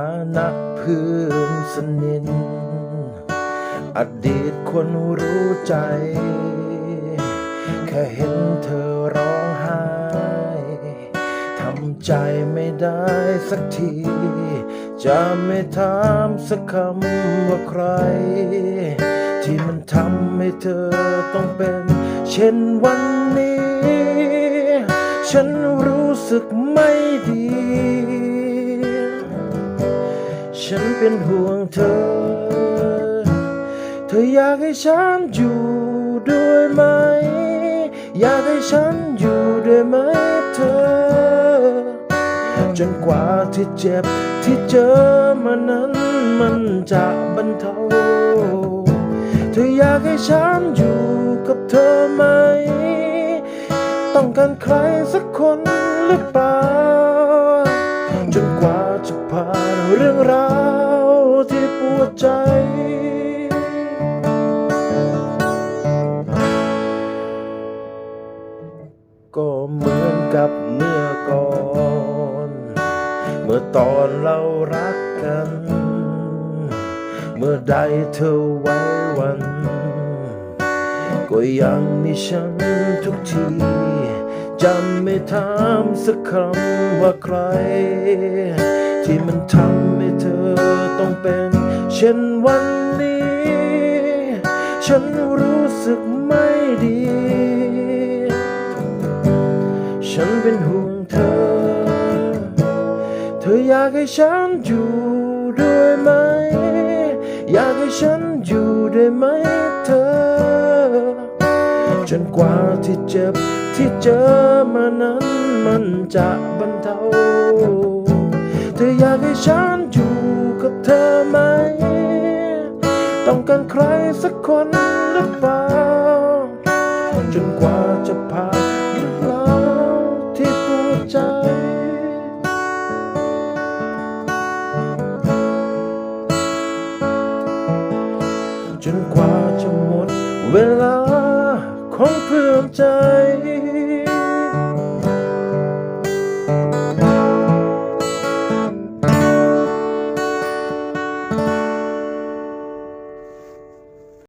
านะเพื่อนสนิทอดีตคนรู้ใจ แค่เห็นเธอร้องไห้ทำใจไม่ได้สักที จะไม่ถามสักคำว่าใคร ที่มันทำให้เธอต้องเป็น เช่นวันนี้ ฉันรู้สึกไม่ดี ฉันเป็นห่วงเธอ เธออยากให้ฉันอยู่ด้วยไหม อยากให้ฉันอยู่ด้วยไหมเธอ จนกว่าที่เจ็บที่เจอมานั้นมันจะบรรเทา เธออยากให้ฉันอยู่กับเธอไหม ต้องการใครสักคนหรือเปล่า จนกว่าจะผ่านเรื่องราวที่ปวดใจ ก็เหมือนกับเมื่อก่อน เมื่อตอนเรารักกัน เมื่อใดเธอไว้วัน ก็ยังมีฉันทุกที จะไม่ถามสักคำว่าใคร ที่มันทำให้เธอต้องเป็นเช่นวันนี้ ฉันรู้สึกไม่ดี ฉันเป็นห่วงเธอ เธออยากให้ฉันอยู่ด้วยไหม อยากให้ฉันอยู่ด้วยไหมเธอ จนกว่าที่เจ็บที่เจอมานั้นมันจะบรรเทาเธออยากให้ฉันอยู่กับเธอไหม ต้องการใครสักคนหรือเปล่าจนกว่าจะผ่านเรื่องราวที่ปวดใจจนกว่าจะหมดเวลา ของเพื่อนใจ